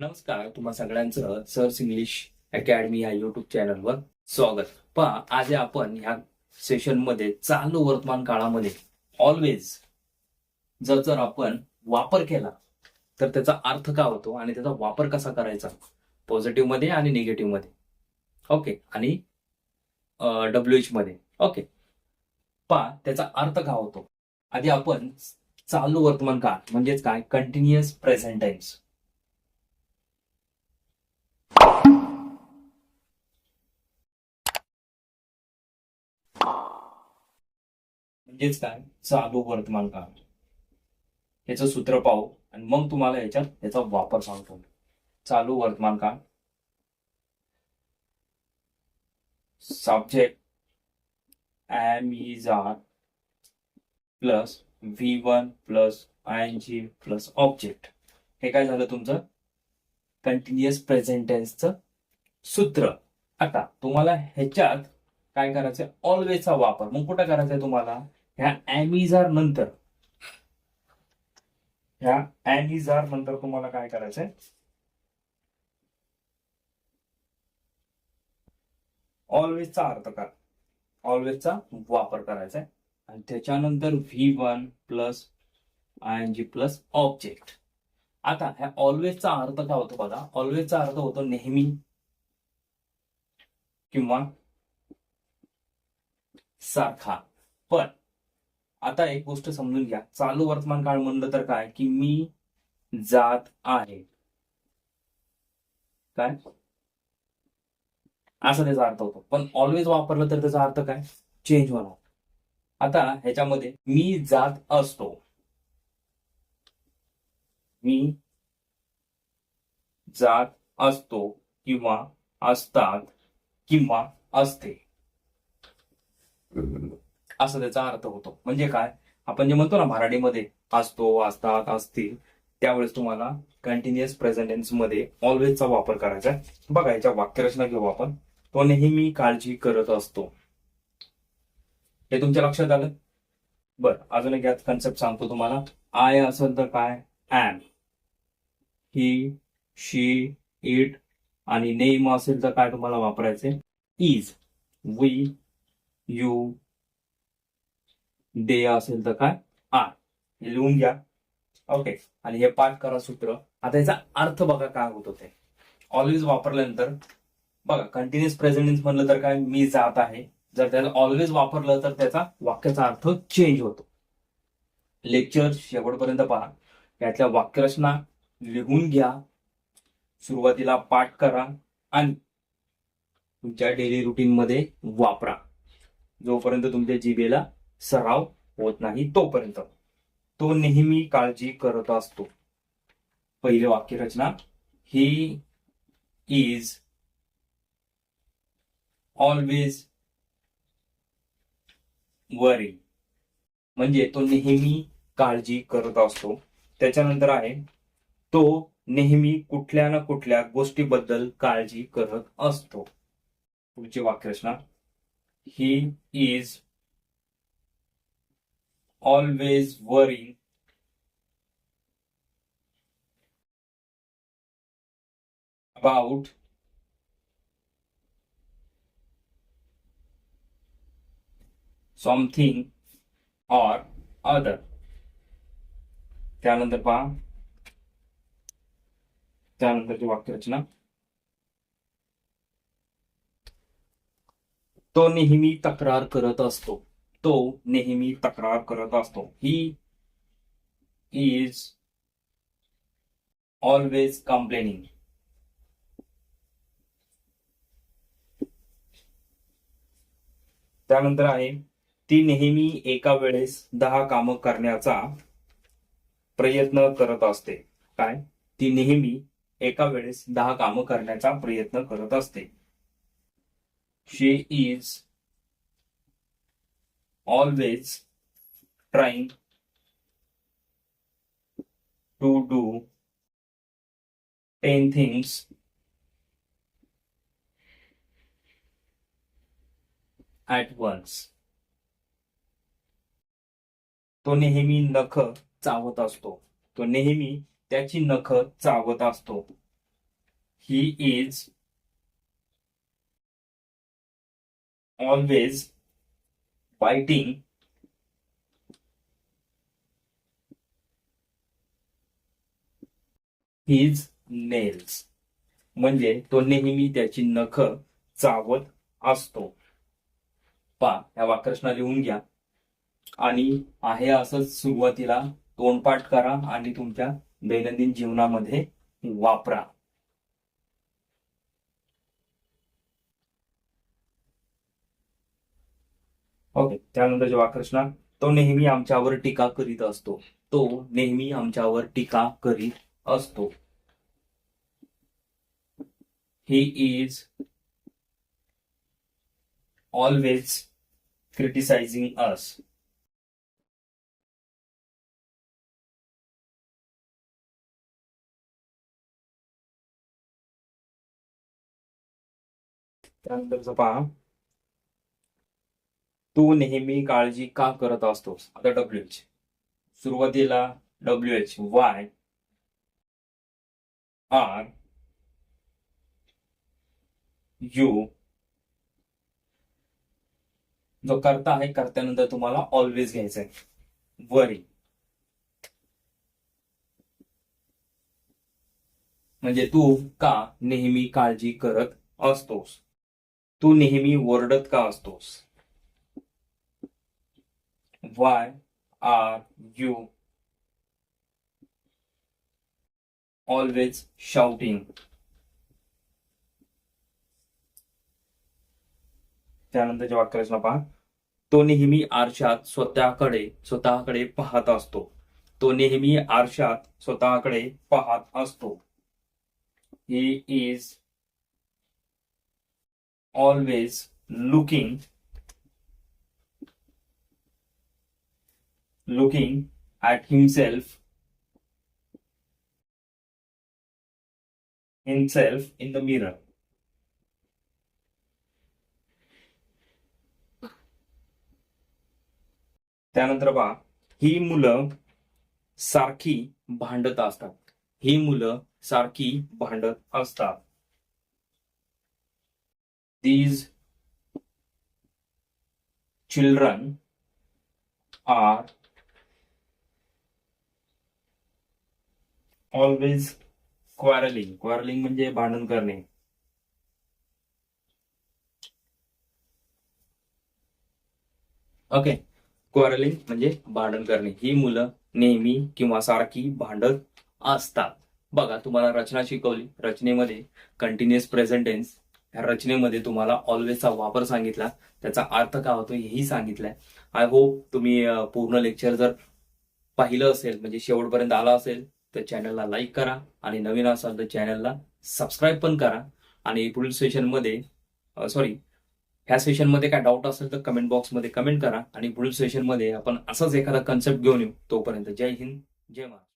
नमस्कार तुम्हा सगळ्यांचं सर्स इंग्लिश अकॅडमी या युट्यूब चॅनलवर स्वागत. पहा आज आपण ह्या सेशनमध्ये चालू वर्तमान काळामध्ये ऑलवेज जर जर आपण वापर केला तर त्याचा अर्थ का होतो आणि त्याचा वापर कसा करायचा? पॉझिटिव्हमध्ये आणि निगेटिव्हमध्ये. ओके आणि डब्ल्यू एच मध्ये. ओके पहा त्याचा अर्थ का होतो? आधी आपण चालू वर्तमान काळ म्हणजेच काय? कंटिन्युअस प्रेझेंट टाइम्स म्हणजेच काय? चालू वर्तमान काळ. याचं सूत्र पाहू आणि मग तुम्हाला याच्यात याचा वापर सांगतो. चालू वर्तमान काळ. Subject am is are plus V one plus I N G plus object हे काय झालं तुमचं? कंटिन्युअस प्रेझेंटेन्सचं सूत्र. आता तुम्हाला ह्याच्यात काय करायचंय? ऑलवेजचा वापर. मग कुठं करायचा आहे तुम्हाला? ह्या ॲमिजार नंतर. ह्या ॲमिजार नंतर तुम्हाला काय करायचंय? ऑलवेजचा अर्थ करा ऑलवेजचा वापर करायचा आहे आणि त्याच्यानंतर V one plus I N G plus object आता ह्या ऑलवेजचा अर्थ काय होतो बघा? ऑलवेजचा अर्थ होतो नेहमी किंवा सारखा. पण आता एक गोष्ट समजून घ्या. चालू वर्तमान काळ म्हणलं तर काय? की मी जात आहे. काय? असा त्याचा अर्थ होतो. पण ऑलवेज वापरलं तर त्याचा अर्थ काय? चेंज होणार. आता ह्याच्यामध्ये मी जात असतो. मी जात असतो किंवा असतात किंवा असते. असा त्याचा अर्थ होतो. म्हणजे काय? आपण जे म्हणतो ना मराठीमध्ये असतो असतात असतील त्यावेळेस तुम्हाला कंटिन्युअस प्रेझेंटेन्समध्ये ऑलवेजचा वापर करायचा आहे. बघा याच्या वाक्यरचना घेऊ आपण. तो नेहमी काळजी करत असतो. हे तुमच्या लक्षात आलं? बर अजून एक यात कन्सेप्ट सांगतो तुम्हाला. आय असेल तर काय? ॲम ही शी इट आणि नेम असेल तर काय तुम्हाला वापरायचे इज वी यू देय असेल तर काय? आर. हे लिहून घ्या. ओके आणि हे पाठ करा सूत्र. आता याचा अर्थ बघा काय होतो ते ऑलवेज वापरल्यानंतर बघा कंटिन्युअस प्रेझेंटेन्स म्हणलं तर काय? मी जात आहे. जर त्याला ऑलवेज वापरलं तर त्याचा वाक्याचा अर्थ चेंज होतो. लेक्चर शेवटपर्यंत पहा. यातल्या वाक्यरचना लिहून घ्या. सुरुवातीला पाठ करा आणि तुमच्या डेली रुटीन मध्ये वापरा. जोपर्यंत तुमच्या जीबेला सराव होत नाही तोपर्यंत. तो नेहमी काळजी करत असतो. पहिले वाक्यरचना ही इज ऑलवेज वरी म्हणजे तो नेहमी काळजी करत असतो. त्याच्यानंतर आहे तो नेहमी कुठल्या ना कुठल्या गोष्टीबद्दल काळजी करत असतो. पुढची वाक्यरचना he is always worrying. About something or other. त्यानंतर पहा. त्यानंतरची वाक्यरचना तो नेहमी तक्रार करत असतो. तो नेहमी तक्रार करत असतो. ही इज ऑलवेज कंप्लेनिंग त्यानंतर आहे ती नेहमी एका वेळेस दहा कामं करण्याचा प्रयत्न करत असते. काय? ती नेहमी एका वेळेस दहा कामं करण्याचा प्रयत्न करत असते. She is always trying to do ten things at once. तो नेहमी नख चावत असतो. तो नेहमी त्याची नख चावत असतो. He is always biting his nails. म्हणजे तो नेहमी त्याची नख चावत असतो. पा या वाक्यरचना लिहून घ्या. आणि आहे असंच सुरुवातीला तोंडपाठ करा आणि तुमच्या दैनंदिन जीवनामध्ये वापरा. ओके त्यानंतर जेव्हा कृष्णा तो नेहमी आमच्यावर टीका करीत असतो. तो नेहमी आमच्यावर टीका करीत असतो. He is always criticising us त्यानंतरचं पहा तू नेहमी काळजी का करत असतोस? आता डब्ल्यू एच सुरुवातीला W H Y are you जो करता आहे करत्यानंतर तुम्हाला ऑलवेज घ्यायचा आहे वरी. म्हणजे तू का नेहमी काळजी करत असतोस? तू नेहमी वरडत का असतोस? Why are you always shouting? त्यानंतरची वाक्यरचना पहा तो नेहमी आरशात स्वतःकडे स्वतःकडे पाहत असतो. तो नेहमी आरशात स्वतःकडे पाहत असतो. He is always looking looking at himself himself in the mirror. त्यानंतर पहा ही मुलं सारखी भांडत असतात. ही मुलं सारखी भांडत असतात. These children are always quarrelling quarrelling म्हणजे भांडण करणे. ओके क्वारलिंग म्हणजे भांडण करणे. ही मुलं नेहमी किंवा सारखी भांडत असतात. बघा तुम्हाला रचना शिकवली. रचनेमध्ये कंटिन्युअस प्रेझेंटेन्स ह्या रचनेमध्ये तुम्हाला ऑलवेजचा वापर सांगितला. त्याचा अर्थ काय होतो हेही सांगितलंय. आय होप तुम्ही पूर्ण लेक्चर जर पाहिलं असेल म्हणजे शेवटपर्यंत आला असेल तर चॅनलला लाईक करा आणि नवीन असाल तर चॅनलला सबस्क्राईब पण करा. आणि पुढील सेशनमध्ये सॉरी ह्या सेशनमध्ये काय डाऊट असेल तर कमेंट बॉक्समध्ये कमेंट करा. आणि पुढील सेशनमध्ये आपण असंच एखादा कन्सेप्ट घेऊन येऊ. तोपर्यंत जय हिंद जय महाराष्ट्र.